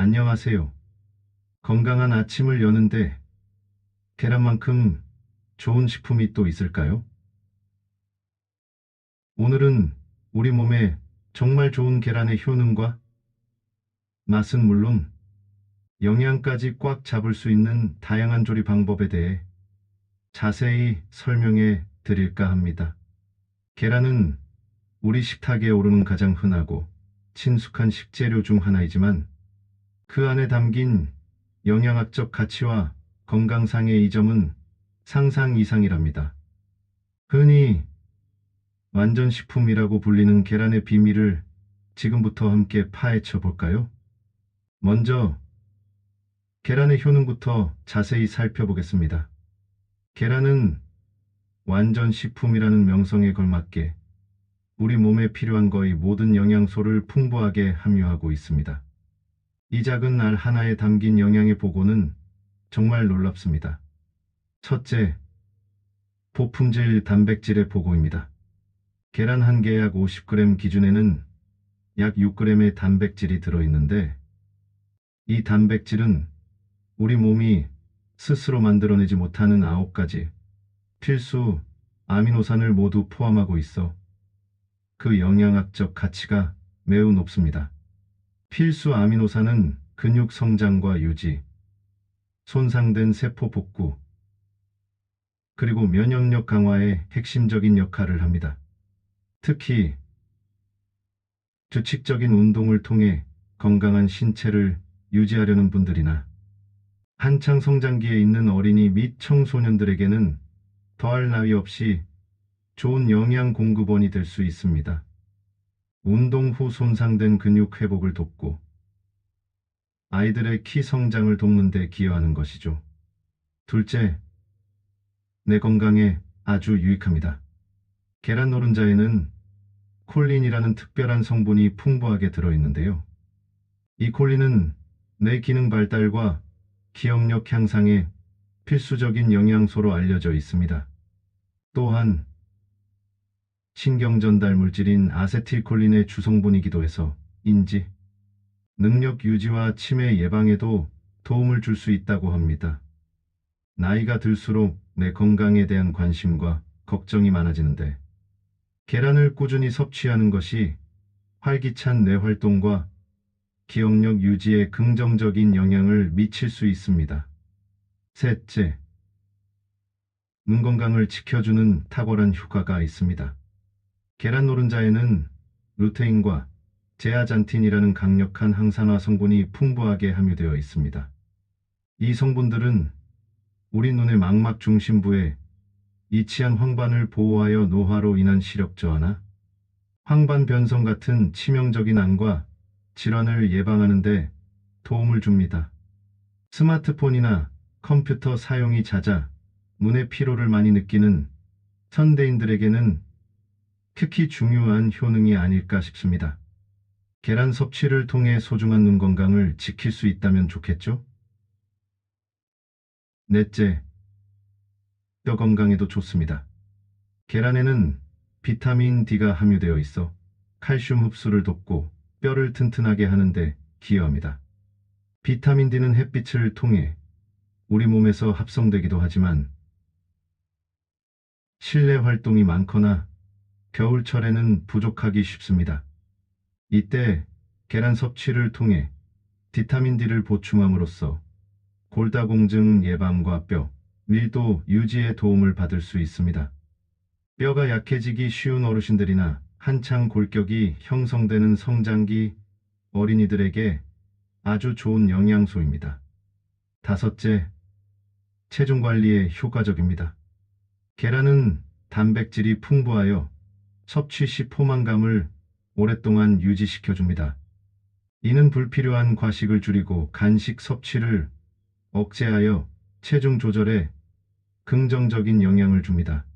안녕하세요. 건강한 아침을 여는데 계란만큼 좋은 식품이 또 있을까요? 오늘은 우리 몸에 정말 좋은 계란의 효능과 맛은 물론 영양까지 꽉 잡을 수 있는 다양한 조리 방법에 대해 자세히 설명해 드릴까 합니다. 계란은 우리 식탁에 오르는 가장 흔하고 친숙한 식재료 중 하나이지만 그 안에 담긴 영양학적 가치와 건강상의 이점은 상상 이상이랍니다. 흔히 완전 식품이라고 불리는 계란의 비밀을 지금부터 함께 파헤쳐 볼까요? 먼저 계란의 효능부터 자세히 살펴보겠습니다. 계란은 완전 식품이라는 명성에 걸맞게 우리 몸에 필요한 거의 모든 영양소를 풍부하게 함유하고 있습니다. 이 작은 알 하나에 담긴 영양의 보고는 정말 놀랍습니다. 첫째, 보품질 단백질의 보고입니다. 계란 한 개 약 50g 기준에는 약 6g의 단백질이 들어있는데 이 단백질은 우리 몸이 스스로 만들어내지 못하는 9가지 필수 아미노산을 모두 포함하고 있어 그 영양학적 가치가 매우 높습니다. 필수 아미노산은 근육 성장과 유지, 손상된 세포 복구, 그리고 면역력 강화에 핵심적인 역할을 합니다. 특히 규칙적인 운동을 통해 건강한 신체를 유지하려는 분들이나 한창 성장기에 있는 어린이 및 청소년들에게는 더할 나위 없이 좋은 영양 공급원이 될 수 있습니다. 운동 후 손상된 근육 회복을 돕고 아이들의 키 성장을 돕는 데 기여하는 것이죠. 둘째, 내 건강에 아주 유익합니다. 계란 노른자에는 콜린이라는 특별한 성분이 풍부하게 들어있는데요. 이 콜린은 뇌 기능 발달과 기억력 향상에 필수적인 영양소로 알려져 있습니다. 또한 신경 전달 물질인 아세틸콜린의 주성분이기도 해서 인지, 능력 유지와 치매 예방에도 도움을 줄 수 있다고 합니다. 나이가 들수록 내 건강에 대한 관심과 걱정이 많아지는데 계란을 꾸준히 섭취하는 것이 활기찬 뇌 활동과 기억력 유지에 긍정적인 영향을 미칠 수 있습니다. 셋째, 눈 건강을 지켜주는 탁월한 효과가 있습니다. 계란 노른자에는 루테인과 제아잔틴이라는 강력한 항산화 성분이 풍부하게 함유되어 있습니다. 이 성분들은 우리 눈의 망막 중심부에 이치한 황반을 보호하여 노화로 인한 시력 저하나 황반 변성 같은 치명적인 암과 질환을 예방하는 데 도움을 줍니다. 스마트폰이나 컴퓨터 사용이 잦아 눈의 피로를 많이 느끼는 현대인들에게는 특히 중요한 효능이 아닐까 싶습니다. 계란 섭취를 통해 소중한 눈 건강을 지킬 수 있다면 좋겠죠? 넷째, 뼈 건강에도 좋습니다. 계란에는 비타민 D가 함유되어 있어 칼슘 흡수를 돕고 뼈를 튼튼하게 하는데 기여합니다. 비타민 D는 햇빛을 통해 우리 몸에서 합성되기도 하지만 실내 활동이 많거나 겨울철에는 부족하기 쉽습니다. 이때 계란 섭취를 통해 비타민 D를 보충함으로써 골다공증 예방과 뼈, 밀도 유지에 도움을 받을 수 있습니다. 뼈가 약해지기 쉬운 어르신들이나 한창 골격이 형성되는 성장기 어린이들에게 아주 좋은 영양소입니다. 다섯째, 체중 관리에 효과적입니다. 계란은 단백질이 풍부하여 섭취 시 포만감을 오랫동안 유지시켜줍니다. 이는 불필요한 과식을 줄이고 간식 섭취를 억제하여 체중 조절에 긍정적인 영향을 줍니다.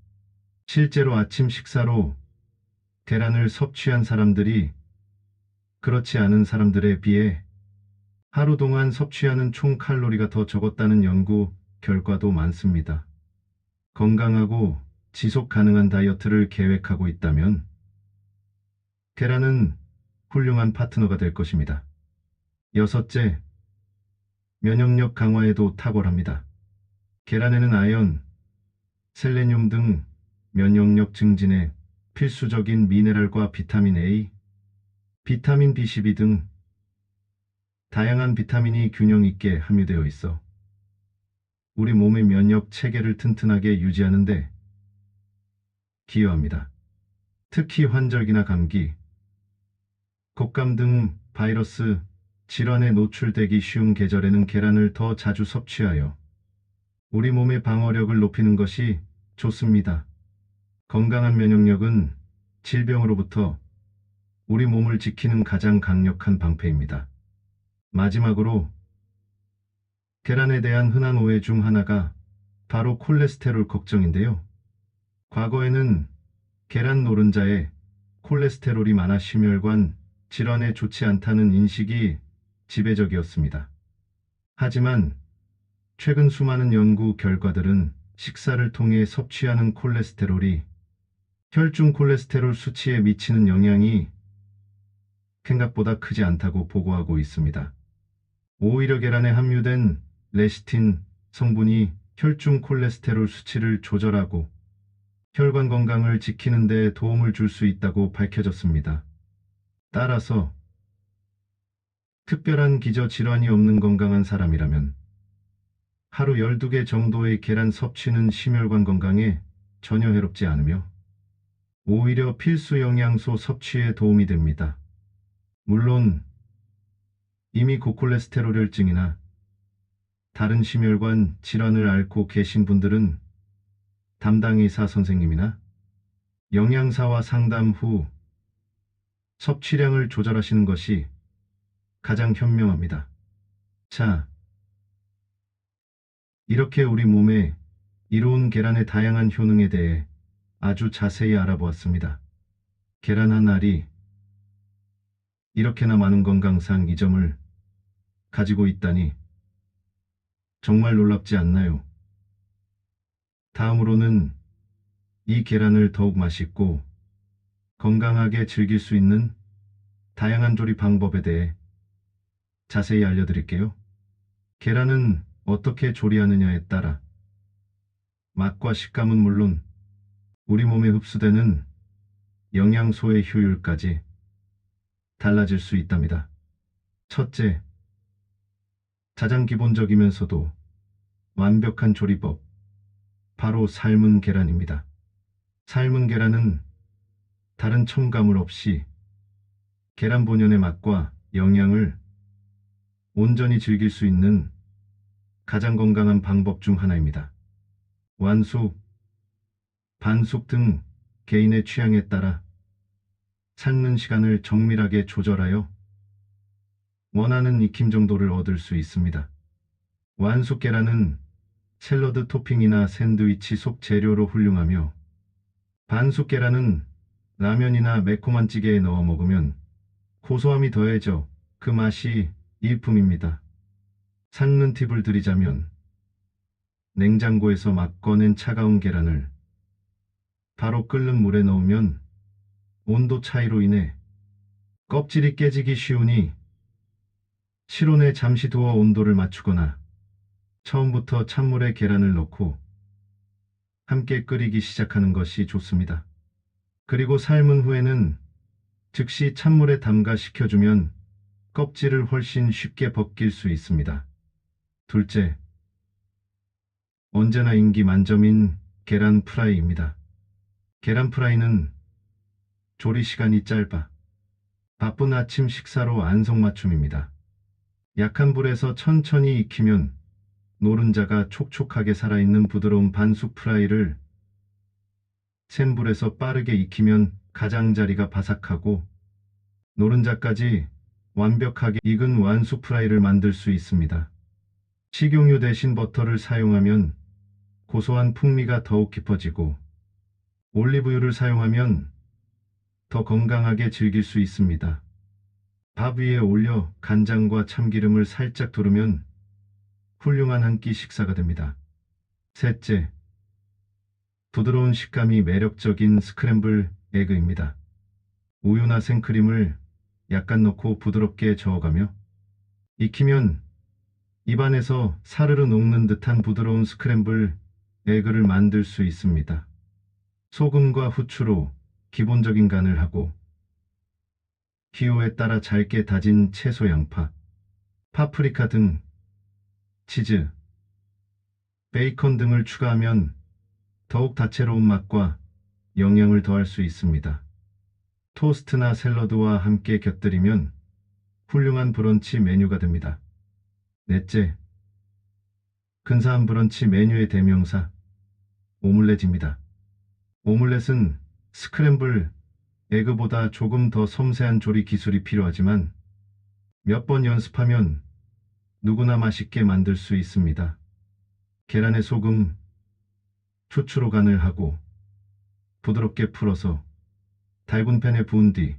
실제로 아침 식사로 계란을 섭취한 사람들이 그렇지 않은 사람들에 비해 하루 동안 섭취하는 총 칼로리가 더 적었다는 연구 결과도 많습니다. 건강하고 지속 가능한 다이어트를 계획하고 있다면 계란은 훌륭한 파트너가 될 것입니다. 여섯째, 면역력 강화에도 탁월합니다. 계란에는 아연, 셀레늄 등 면역력 증진에 필수적인 미네랄과 비타민 A, 비타민 B12 등 다양한 비타민이 균형 있게 함유되어 있어 우리 몸의 면역 체계를 튼튼하게 유지하는데 기여합니다. 특히 환절기나 감기, 곶감 등 바이러스 질환에 노출되기 쉬운 계절에는 계란을 더 자주 섭취하여 우리 몸의 방어력을 높이는 것이 좋습니다. 건강한 면역력은 질병으로부터 우리 몸을 지키는 가장 강력한 방패입니다. 마지막으로 계란에 대한 흔한 오해 중 하나가 바로 콜레스테롤 걱정인데요. 과거에는 계란 노른자에 콜레스테롤이 많아 심혈관 질환에 좋지 않다는 인식이 지배적이었습니다. 하지만 최근 수많은 연구 결과들은 식사를 통해 섭취하는 콜레스테롤이 혈중 콜레스테롤 수치에 미치는 영향이 생각보다 크지 않다고 보고하고 있습니다. 오히려 계란에 함유된 레시틴 성분이 혈중 콜레스테롤 수치를 조절하고 혈관 건강을 지키는 데 도움을 줄 수 있다고 밝혀졌습니다. 따라서 특별한 기저 질환이 없는 건강한 사람이라면 하루 12개 정도의 계란 섭취는 심혈관 건강에 전혀 해롭지 않으며 오히려 필수 영양소 섭취에 도움이 됩니다. 물론 이미 고콜레스테롤 혈증이나 다른 심혈관 질환을 앓고 계신 분들은 담당 의사 선생님이나 영양사와 상담 후 섭취량을 조절하시는 것이 가장 현명합니다. 자, 이렇게 우리 몸에 이로운 계란의 다양한 효능에 대해 아주 자세히 알아보았습니다. 계란 한 알이 이렇게나 많은 건강상 이점을 가지고 있다니 정말 놀랍지 않나요? 다음으로는 이 계란을 더욱 맛있고 건강하게 즐길 수 있는 다양한 조리 방법에 대해 자세히 알려드릴게요. 계란은 어떻게 조리하느냐에 따라 맛과 식감은 물론 우리 몸에 흡수되는 영양소의 효율까지 달라질 수 있답니다. 첫째, 가장 기본적이면서도 완벽한 조리법, 바로 삶은 계란입니다. 삶은 계란은 다른 첨가물 없이 계란 본연의 맛과 영양을 온전히 즐길 수 있는 가장 건강한 방법 중 하나입니다. 완숙, 반숙 등 개인의 취향에 따라 삶는 시간을 정밀하게 조절하여 원하는 익힘 정도를 얻을 수 있습니다. 완숙 계란은 샐러드 토핑이나 샌드위치 속 재료로 훌륭하며 반숙 계란은 라면이나 매콤한 찌개에 넣어 먹으면 고소함이 더해져 그 맛이 일품입니다. 삶는 팁을 드리자면 냉장고에서 막 꺼낸 차가운 계란을 바로 끓는 물에 넣으면 온도 차이로 인해 껍질이 깨지기 쉬우니 실온에 잠시 두어 온도를 맞추거나 처음부터 찬물에 계란을 넣고 함께 끓이기 시작하는 것이 좋습니다. 그리고 삶은 후에는 즉시 찬물에 담가 식혀주면 껍질을 훨씬 쉽게 벗길 수 있습니다. 둘째, 언제나 인기 만점인 계란 프라이입니다. 계란 프라이는 조리 시간이 짧아 바쁜 아침 식사로 안성맞춤입니다. 약한 불에서 천천히 익히면 노른자가 촉촉하게 살아있는 부드러운 반숙 프라이를 센 불에서 빠르게 익히면 가장자리가 바삭하고 노른자까지 완벽하게 익은 완숙 프라이를 만들 수 있습니다. 식용유 대신 버터를 사용하면 고소한 풍미가 더욱 깊어지고 올리브유를 사용하면 더 건강하게 즐길 수 있습니다. 밥 위에 올려 간장과 참기름을 살짝 두르면 훌륭한 한 끼 식사가 됩니다. 셋째, 부드러운 식감이 매력적인 스크램블 에그입니다. 우유나 생크림을 약간 넣고 부드럽게 저어가며 익히면 입안에서 사르르 녹는 듯한 부드러운 스크램블 에그를 만들 수 있습니다. 소금과 후추로 기본적인 간을 하고 기호에 따라 잘게 다진 채소 양파, 파프리카 등 치즈, 베이컨 등을 추가하면 더욱 다채로운 맛과 영양을 더할 수 있습니다. 토스트나 샐러드와 함께 곁들이면 훌륭한 브런치 메뉴가 됩니다. 넷째, 근사한 브런치 메뉴의 대명사, 오믈렛입니다. 오믈렛은 스크램블 에그보다 조금 더 섬세한 조리 기술이 필요하지만 몇 번 연습하면 누구나 맛있게 만들 수 있습니다. 계란에 소금, 후추로 간을 하고 부드럽게 풀어서 달군 팬에 부은 뒤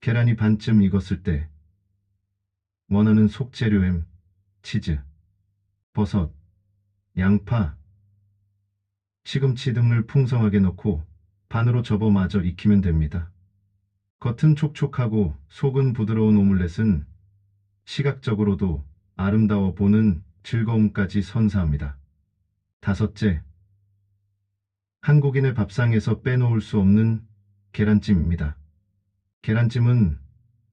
계란이 반쯤 익었을 때 원하는 속재료햄, 치즈, 버섯, 양파, 시금치 등을 풍성하게 넣고 반으로 접어 마저 익히면 됩니다. 겉은 촉촉하고 속은 부드러운 오믈렛은 시각적으로도 아름다워 보는 즐거움까지 선사합니다. 다섯째, 한국인의 밥상에서 빼놓을 수 없는 계란찜입니다. 계란찜은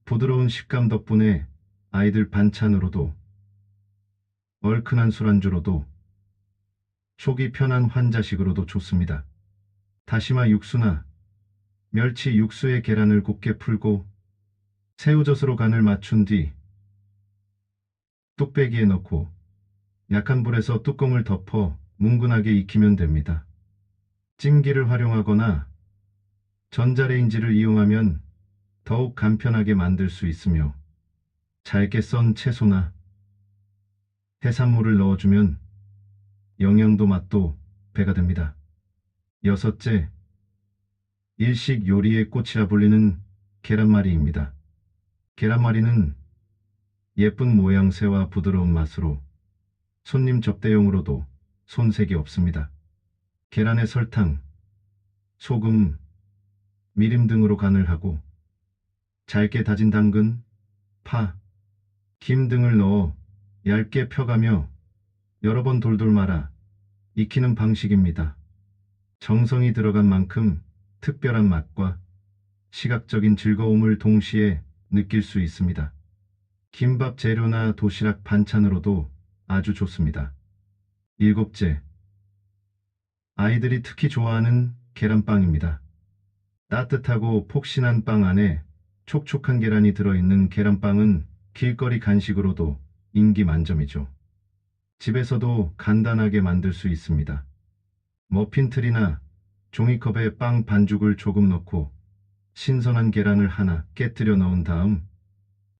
부드러운 식감 덕분에 아이들 반찬으로도 얼큰한 술안주로도 속이 편한 환자식으로도 좋습니다. 다시마 육수나 멸치 육수에 계란을 곱게 풀고 새우젓으로 간을 맞춘 뒤 뚝배기에 넣고 약한 불에서 뚜껑을 덮어 뭉근하게 익히면 됩니다. 찜기를 활용하거나 전자레인지를 이용하면 더욱 간편하게 만들 수 있으며 잘게 썬 채소나 해산물을 넣어주면 영양도 맛도 배가 됩니다. 여섯째, 일식 요리의 꽃이라 불리는 계란말이입니다. 계란말이는 예쁜 모양새와 부드러운 맛으로 손님 접대용으로도 손색이 없습니다. 계란에 설탕, 소금, 미림 등으로 간을 하고 잘게 다진 당근, 파, 김 등을 넣어 얇게 펴가며 여러 번 돌돌 말아 익히는 방식입니다. 정성이 들어간 만큼 특별한 맛과 시각적인 즐거움을 동시에 느낄 수 있습니다. 김밥 재료나 도시락 반찬으로도 아주 좋습니다. 일곱째, 아이들이 특히 좋아하는 계란빵입니다. 따뜻하고 폭신한 빵 안에 촉촉한 계란이 들어있는 계란빵은 길거리 간식으로도 인기 만점이죠. 집에서도 간단하게 만들 수 있습니다. 머핀틀이나 종이컵에 빵 반죽을 조금 넣고 신선한 계란을 하나 깨뜨려 넣은 다음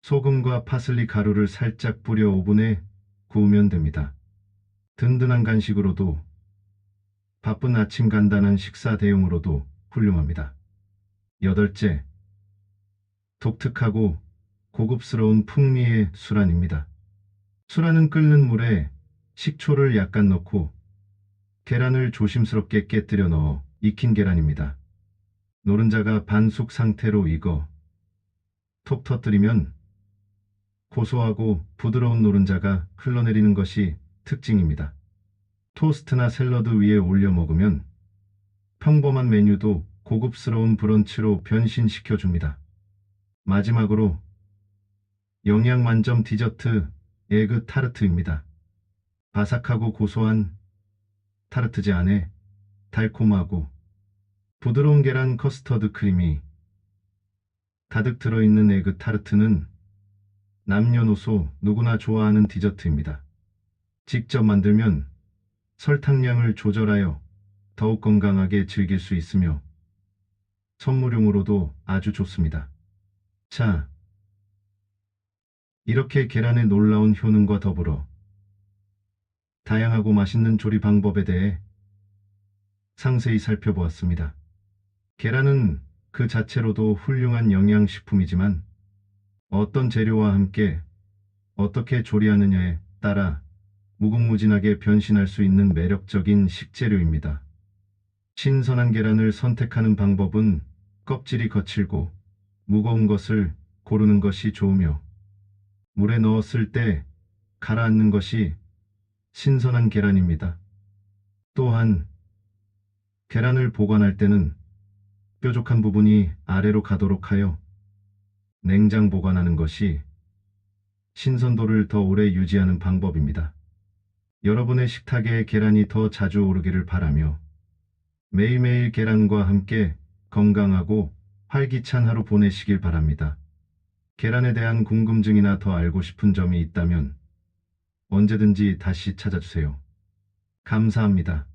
소금과 파슬리 가루를 살짝 뿌려 오븐에 구우면 됩니다. 든든한 간식으로도 바쁜 아침 간단한 식사 대용으로도 훌륭합니다. 여덟째, 독특하고 고급스러운 풍미의 술안입니다. 술안은 끓는 물에 식초를 약간 넣고 계란을 조심스럽게 깨뜨려 넣어 익힌 계란입니다. 노른자가 반숙 상태로 익어 톡 터뜨리면 고소하고 부드러운 노른자가 흘러내리는 것이 특징입니다. 토스트나 샐러드 위에 올려 먹으면 평범한 메뉴도 고급스러운 브런치로 변신시켜 줍니다. 마지막으로 영양 만점 디저트 에그 타르트입니다. 바삭하고 고소한 타르트제 안에 달콤하고 부드러운 계란 커스터드 크림이 가득 들어있는 에그 타르트는 남녀노소 누구나 좋아하는 디저트입니다. 직접 만들면 설탕량을 조절하여 더욱 건강하게 즐길 수 있으며 선물용으로도 아주 좋습니다. 자, 이렇게 계란의 놀라운 효능과 더불어 다양하고 맛있는 조리 방법에 대해 상세히 살펴보았습니다. 계란은 그 자체로도 훌륭한 영양식품이지만 어떤 재료와 함께 어떻게 조리하느냐에 따라 무궁무진하게 변신할 수 있는 매력적인 식재료입니다. 신선한 계란을 선택하는 방법은 껍질이 거칠고 무거운 것을 고르는 것이 좋으며 물에 넣었을 때 가라앉는 것이 신선한 계란입니다. 또한 계란을 보관할 때는 뾰족한 부분이 아래로 가도록 하여 냉장 보관하는 것이 신선도를 더 오래 유지하는 방법입니다. 여러분의 식탁에 계란이 더 자주 오르기를 바라며 매일매일 계란과 함께 건강하고 활기찬 하루 보내시길 바랍니다. 계란에 대한 궁금증이나 더 알고 싶은 점이 있다면 언제든지 다시 찾아주세요. 감사합니다.